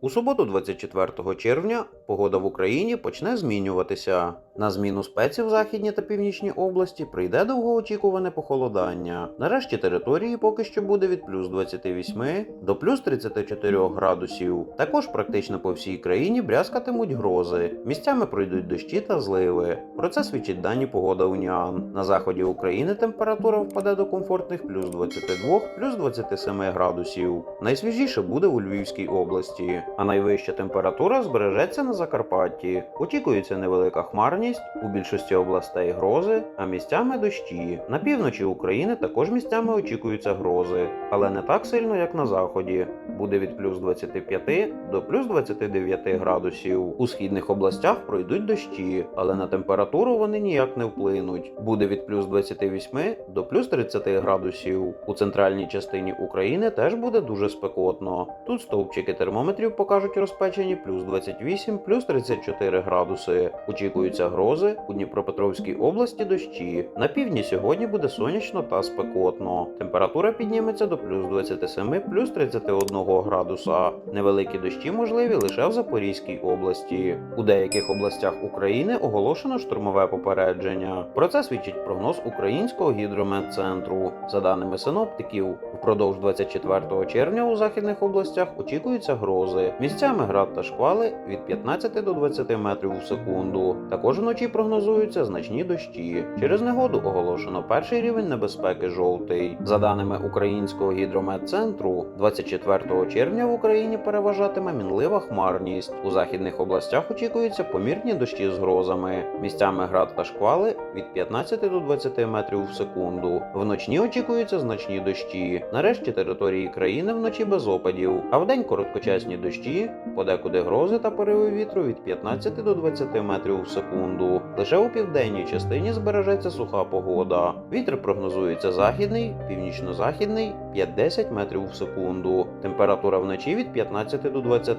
У суботу, 24 червня, погода в Україні почне змінюватися. На зміну спеці в західній та північній області прийде довгоочікуване похолодання. Нарешті території поки що буде від плюс 28 до плюс 34 градусів. Також практично по всій країні брязкатимуть грози. Місцями пройдуть дощі та зливи. Про це свідчить дані погода Уніан. На заході України температура впаде до комфортних плюс 22, плюс 27 градусів. Найсвіжіше буде у Львівській області, а найвища температура збережеться на Закарпатті. Очікується невелика хмарність, у більшості областей грози, а місцями дощі. На півночі України також місцями очікуються грози, але не так сильно, як на заході. Буде від плюс 25 до плюс 29 градусів. У східних областях пройдуть дощі, але на температуру вони ніяк не вплинуть. Буде від плюс 28 до плюс 30 градусів. У центральній частині України теж буде дуже спекотно. Тут стовпчики термометрів покажуть розпечені плюс 28, плюс 34 градуси. Очікуються грози у Дніпропетровській області дощі. На півдні сьогодні буде сонячно та спекотно. Температура підніметься до плюс 27, плюс 31 градуса. Невеликі дощі можливі лише в Запорізькій області. У деяких областях України оголошено штурмове попередження. Про це свідчить прогноз Українського гідрометцентру. За даними синоптиків, впродовж 24 червня у західних областях очікуються грози. Місцями град та шквали від 15 до 20 метрів у секунду. Також вночі прогнозуються значні дощі. Через негоду оголошено перший рівень небезпеки жовтий. За даними Українського гідрометцентру, 24 червня в Україні переважатиме мінлива хмарність. У західних областях очікуються помірні дощі з грозами. Місцями град та шквали від 15 до 20 метрів в секунду. Вночі очікуються значні дощі. Нарешті території країни вночі без опадів, а вдень короткочасні дощі, подекуди грози та пориви вітру від 15 до 20 метрів в секунду. Лише у південній частині збережеться суха погода. Вітер прогнозується західний, північно-західний 5-10 метрів в секунду. Температура вночі від 15 до 20,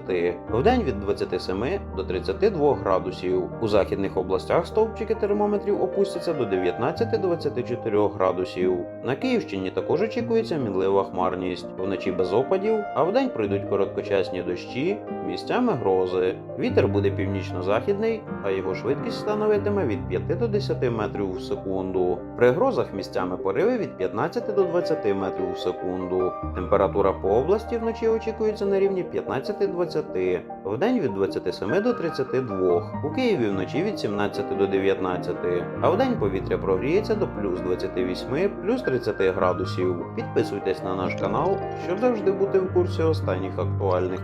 вдень від 27 до 32 градусів. У західних областях стовпчики термометрів опустяться до 19-24 градусів. На Київщині також очікується мінлива хмарність. Вночі без опадів, а вдень пройдуть короткочасні дощі, місцями грози. Вітер буде північно-західний, а його швидкість становитиме від 5 до 10 метрів в секунду. При грозах місцями пориви від 15 до 20 метрів в секунду. Температура по області вночі очікується на рівні 15-20, вдень від 27 до 32, у Києві вночі від 17 до 19, а вдень повітря прогріється до плюс 28, плюс 30 градусів. Підписуйтесь на наш канал, щоб завжди бути в курсі останніх актуальних